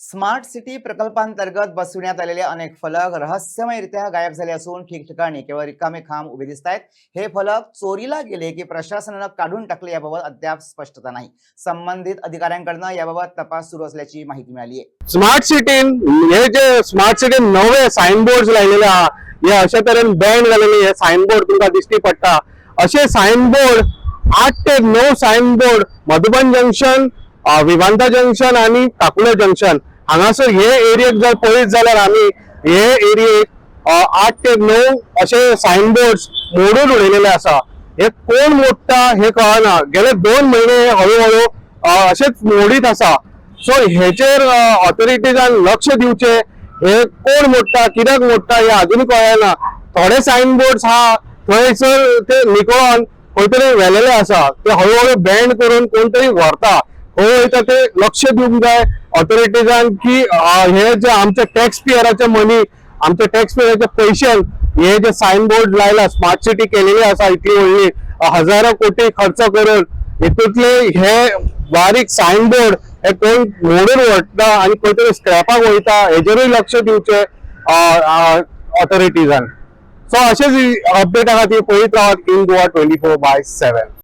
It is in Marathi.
स्मार्ट सिटी प्रकल्पांतर्गत बसविण्यात आलेले अनेक फलक रहस्यमयरित्या गायब झाले असून ठिकठिकाणी केवळ रिकामे खांब उभे दिसत आहेत. हे फलक चोरीला गेले की प्रशासनानं काढून टाकले याबाबत अद्याप स्पष्टता नाही. संबंधित अधिकाऱ्यांकडनं याबाबत तपास सुरू असल्याची माहिती मिळाली आहे स्मार्ट सिटीन हे जे स्मार्ट सिटी नवे सायनबोर्ड लायलेले हे अशा तरेन बँड झालेले हे सायनबोर्ड तुमकां दिश्टी पडटा अशे सायनबोर्ड आठ ते नऊ signboard Madhuban junction Vivanta junction आणि काकुले जंक्शन हांगासर हे एरियेक जर पळयत जाल्यार आमी हे एरियेक आठ ते णव अशे सायनबोर्ड मोडून उडयलेले आसा हे कोण मोडटा हे कळना. गेले दोन महिने हे हळूहळू अ, अशेच मोडीत आसा सो हेचेर ऑथॉरिटीजान लक्ष दिवचे हे कोण मोडटा कित्याक मोडटा हे अजून कळना थोडे सायन हा थंयसर ते निकोळोन खंय तरी व्हेलेले आसा ते हळूहळू बँड करून कोण तरी व्हरता. हो, वयता ते लक्ष दिवंक जाय ऑथॉरिटीजान की हे जे आमच्या टॅक्स पेयराचे मनी आमच्या टॅक्स पेयराचे पयशान हे जे सायन बोर्ड लायला स्मार्ट सिटी केलेली आसा इतली व्हडली हजारो कोटी खर्च करून हितूतले हे बारीक सायन बोर्ड हे कोण मोडून व्हरता आणि खंय तरी स्क्रॅपाक वयता हेजेरूय लक्ष दिवचे ऑथॉरिटीजान सो अशेच अपडेटा खातीर पळयत रावात in Goa twenty four by seven